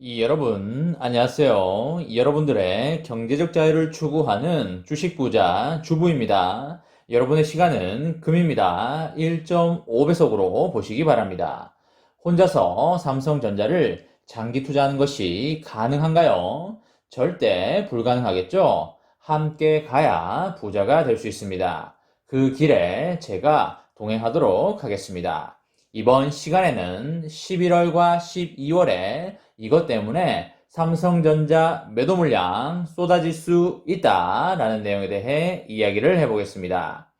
이 여러분, 안녕하세요. 여러분들의 경제적 자유를 추구하는 주식부자 주부입니다. 여러분의 시간은 금입니다. 1.5배속으로 보시기 바랍니다. 혼자서 삼성전자를 장기 투자하는 것이 가능한가요? 절대 불가능하겠죠? 함께 가야 부자가 될 수 있습니다. 그 길에 제가 동행하도록 하겠습니다. 이번 시간에는 11월과 12월에 이것 때문에 삼성전자 매도 물량 쏟아질 수 있다라는 내용에 대해 이야기를 해보겠습니다.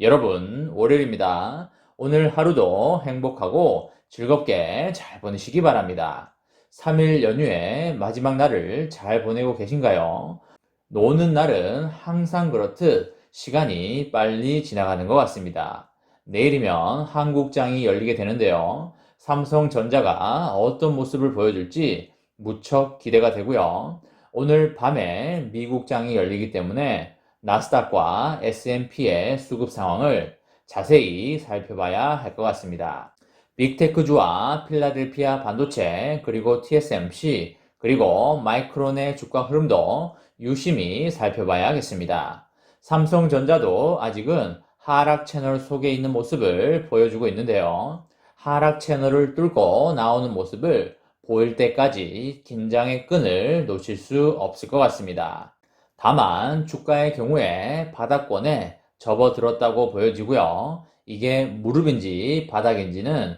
여러분, 월요일입니다. 오늘 하루도 행복하고 즐겁게 잘 보내시기 바랍니다. 3일 연휴의 마지막 날을 잘 보내고 계신가요? 노는 날은 항상 그렇듯 시간이 빨리 지나가는 것 같습니다. 내일이면 한국장이 열리게 되는데요. 삼성전자가 어떤 모습을 보여줄지 무척 기대가 되고요. 오늘 밤에 미국장이 열리기 때문에 나스닥과 S&P의 수급 상황을 자세히 살펴봐야 할 것 같습니다. 빅테크주와 필라델피아 반도체 그리고 TSMC 그리고 마이크론의 주가 흐름도 유심히 살펴봐야겠습니다. 삼성전자도 아직은 하락 채널 속에 있는 모습을 보여주고 있는데요. 하락 채널을 뚫고 나오는 모습을 보일 때까지 긴장의 끈을 놓칠 수 없을 것 같습니다. 다만 주가의 경우에 바닥권에 접어들었다고 보여지고요. 이게 무릎인지 바닥인지는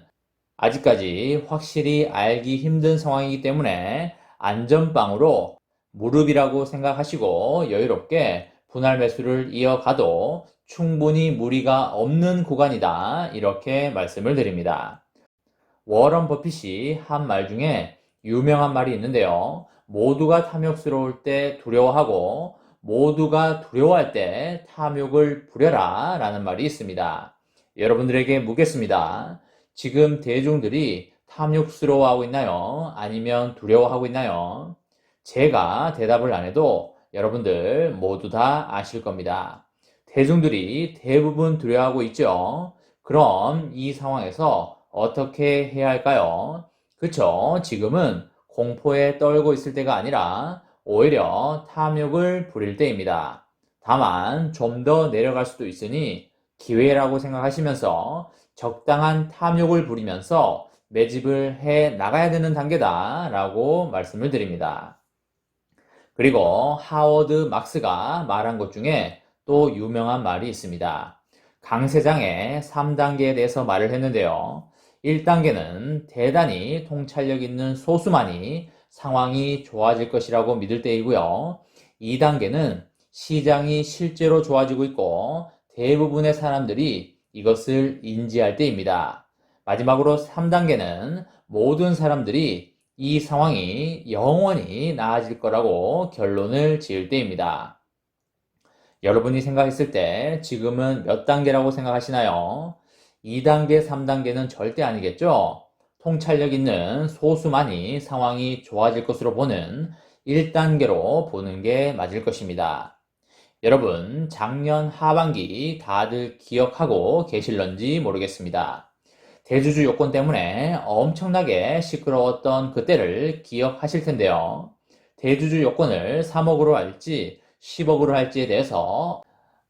아직까지 확실히 알기 힘든 상황이기 때문에 안전빵으로 무릎이라고 생각하시고 여유롭게 분할 매수를 이어가도 충분히 무리가 없는 구간이다. 이렇게 말씀을 드립니다. 워런 버핏이 한 말 중에 유명한 말이 있는데요. 모두가 탐욕스러울 때 두려워하고 모두가 두려워할 때 탐욕을 부려라 라는 말이 있습니다. 여러분들에게 묻겠습니다. 지금 대중들이 탐욕스러워하고 있나요? 아니면 두려워하고 있나요? 제가 대답을 안 해도 여러분들 모두 다 아실 겁니다. 대중들이 대부분 두려워하고 있죠. 그럼 이 상황에서 어떻게 해야 할까요? 그쵸? 지금은 공포에 떨고 있을 때가 아니라 오히려 탐욕을 부릴 때입니다. 다만 좀 더 내려갈 수도 있으니 기회라고 생각하시면서 적당한 탐욕을 부리면서 매집을 해 나가야 되는 단계다 라고 말씀을 드립니다. 그리고 하워드 막스가 말한 것 중에 또 유명한 말이 있습니다. 강세장의 3단계에 대해서 말을 했는데요. 1단계는 대단히 통찰력 있는 소수만이 상황이 좋아질 것이라고 믿을 때이고요. 2단계는 시장이 실제로 좋아지고 있고 대부분의 사람들이 이것을 인지할 때입니다. 마지막으로 3단계는 모든 사람들이 이 상황이 영원히 나아질 거라고 결론을 지을 때입니다. 여러분이 생각했을 때 지금은 몇 단계라고 생각하시나요? 2단계, 3단계는 절대 아니겠죠? 통찰력 있는 소수만이 상황이 좋아질 것으로 보는 1단계로 보는 게 맞을 것입니다. 여러분, 작년 하반기 다들 기억하고 계실런지 모르겠습니다. 대주주 요건 때문에 엄청나게 시끄러웠던 그때를 기억하실 텐데요. 대주주 요건을 3억으로 할지 10억으로 할지에 대해서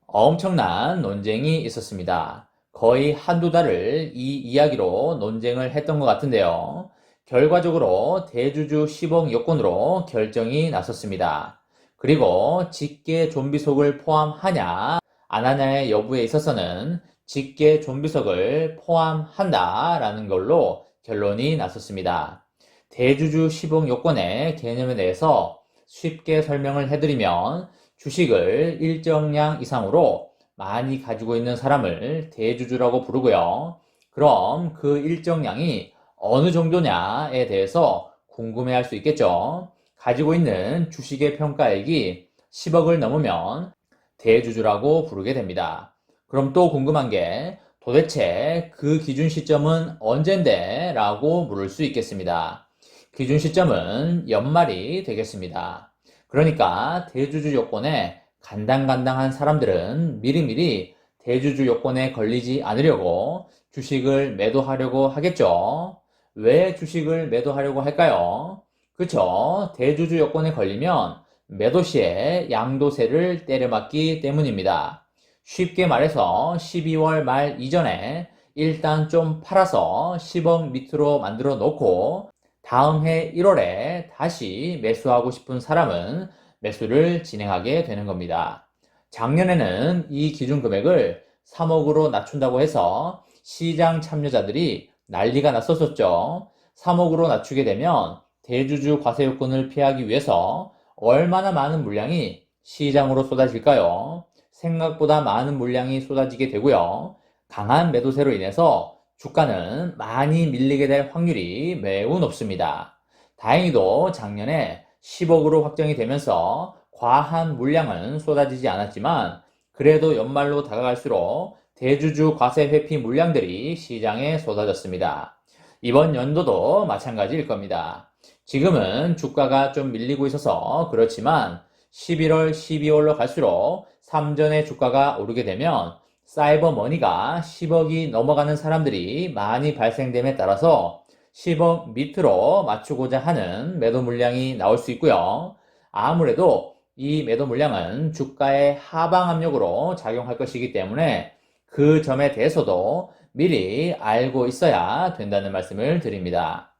엄청난 논쟁이 있었습니다. 거의 한두 달을 이 이야기로 논쟁을 했던 것 같은데요. 결과적으로 대주주 10억 요건으로 결정이 났었습니다. 그리고 직계 좀비속을 포함하냐 안 하냐의 여부에 있어서는 직계 좀비속을 포함한다라는 걸로 결론이 났었습니다. 대주주 10억 요건의 개념에 대해서 쉽게 설명을 해드리면 주식을 일정량 이상으로 많이 가지고 있는 사람을 대주주라고 부르고요. 그럼 그 일정량이 어느 정도냐에 대해서 궁금해 할 수 있겠죠. 가지고 있는 주식의 평가액이 10억을 넘으면 대주주라고 부르게 됩니다. 그럼 또 궁금한 게 도대체 그 기준 시점은 언젠데? 라고 물을 수 있겠습니다. 기준 시점은 연말이 되겠습니다. 그러니까 대주주 요건에 간당간당한 사람들은 미리미리 대주주 요건에 걸리지 않으려고 주식을 매도하려고 하겠죠. 왜 주식을 매도하려고 할까요? 그쵸? 대주주 요건에 걸리면 매도 시에 양도세를 때려맞기 때문입니다. 쉽게 말해서 12월 말 이전에 일단 좀 팔아서 10억 밑으로 만들어 놓고 다음 해 1월에 다시 매수하고 싶은 사람은 매수를 진행하게 되는 겁니다. 작년에는 이 기준 금액을 3억으로 낮춘다고 해서 시장 참여자들이 난리가 났었었죠. 3억으로 낮추게 되면 대주주 과세 요건을 피하기 위해서 얼마나 많은 물량이 시장으로 쏟아질까요? 생각보다 많은 물량이 쏟아지게 되고요. 강한 매도세로 인해서 주가는 많이 밀리게 될 확률이 매우 높습니다. 다행히도 작년에 10억으로 확정이 되면서 과한 물량은 쏟아지지 않았지만 그래도 연말로 다가갈수록 대주주 과세 회피 물량들이 시장에 쏟아졌습니다. 이번 연도도 마찬가지일 겁니다. 지금은 주가가 좀 밀리고 있어서 그렇지만 11월, 12월로 갈수록 3전의 주가가 오르게 되면 사이버 머니가 10억이 넘어가는 사람들이 많이 발생됨에 따라서 10억 밑으로 맞추고자 하는 매도 물량이 나올 수 있고요. 아무래도 이 매도 물량은 주가의 하방 압력으로 작용할 것이기 때문에 그 점에 대해서도 미리 알고 있어야 된다는 말씀을 드립니다.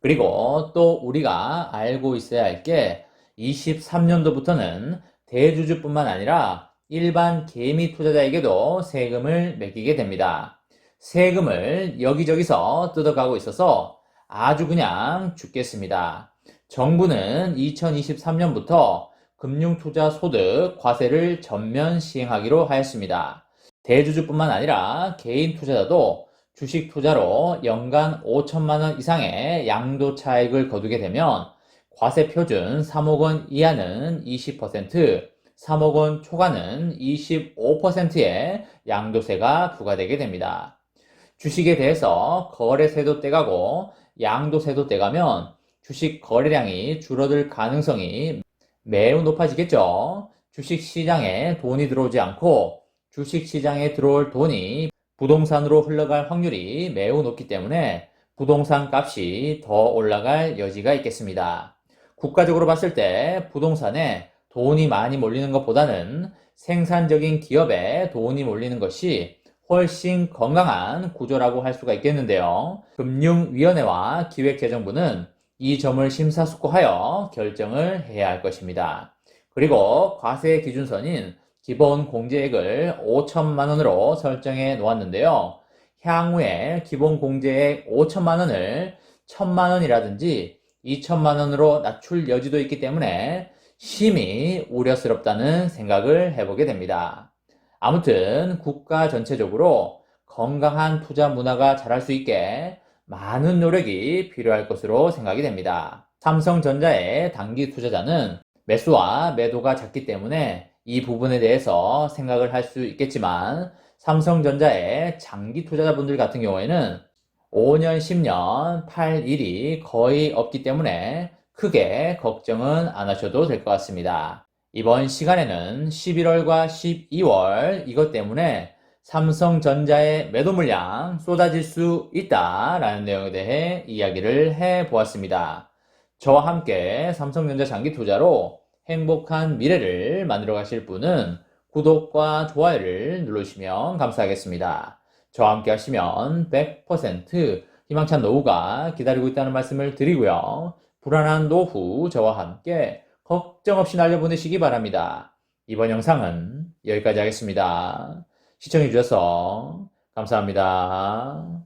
그리고 또 우리가 알고 있어야 할 게 23년도부터는 대주주뿐만 아니라 일반 개미 투자자에게도 세금을 매기게 됩니다. 세금을 여기저기서 뜯어가고 있어서 아주 그냥 죽겠습니다. 정부는 2023년부터 금융투자 소득 과세를 전면 시행하기로 하였습니다. 대주주뿐만 아니라 개인 투자자도 주식 투자로 연간 5천만 원 이상의 양도 차익을 거두게 되면 과세 표준 3억 원 이하는 20%, 3억 원 초과는 25%의 양도세가 부과되게 됩니다. 주식에 대해서 거래세도 떼가고 양도세도 떼가면 주식 거래량이 줄어들 가능성이 매우 높아지겠죠. 주식 시장에 돈이 들어오지 않고 주식 시장에 들어올 돈이 부동산으로 흘러갈 확률이 매우 높기 때문에 부동산 값이 더 올라갈 여지가 있겠습니다. 국가적으로 봤을 때 부동산에 돈이 많이 몰리는 것보다는 생산적인 기업에 돈이 몰리는 것이 훨씬 건강한 구조라고 할 수가 있겠는데요. 금융위원회와 기획재정부는 이 점을 심사숙고하여 결정을 해야 할 것입니다. 그리고 과세 기준선인 기본 공제액을 5천만 원으로 설정해 놓았는데요. 향후에 기본 공제액 5천만 원을 1천만 원이라든지 2천만 원으로 낮출 여지도 있기 때문에 심히 우려스럽다는 생각을 해보게 됩니다. 아무튼 국가 전체적으로 건강한 투자 문화가 자랄 수 있게 많은 노력이 필요할 것으로 생각이 됩니다. 삼성전자의 단기 투자자는 매수와 매도가 작기 때문에 이 부분에 대해서 생각을 할 수 있겠지만 삼성전자의 장기 투자자분들 같은 경우에는 5년, 10년 팔 일이 거의 없기 때문에 크게 걱정은 안 하셔도 될 것 같습니다. 이번 시간에는 11월과 12월 이것 때문에 삼성전자의 매도 물량 쏟아질 수 있다라는 내용에 대해 이야기를 해 보았습니다. 저와 함께 삼성전자 장기 투자로 행복한 미래를 만들어 가실 분은 구독과 좋아요를 누르시면 감사하겠습니다. 저와 함께 하시면 100% 희망찬 노후가 기다리고 있다는 말씀을 드리고요. 불안한 노후 저와 함께 걱정 없이 날려보내시기 바랍니다. 이번 영상은 여기까지 하겠습니다. 시청해주셔서 감사합니다.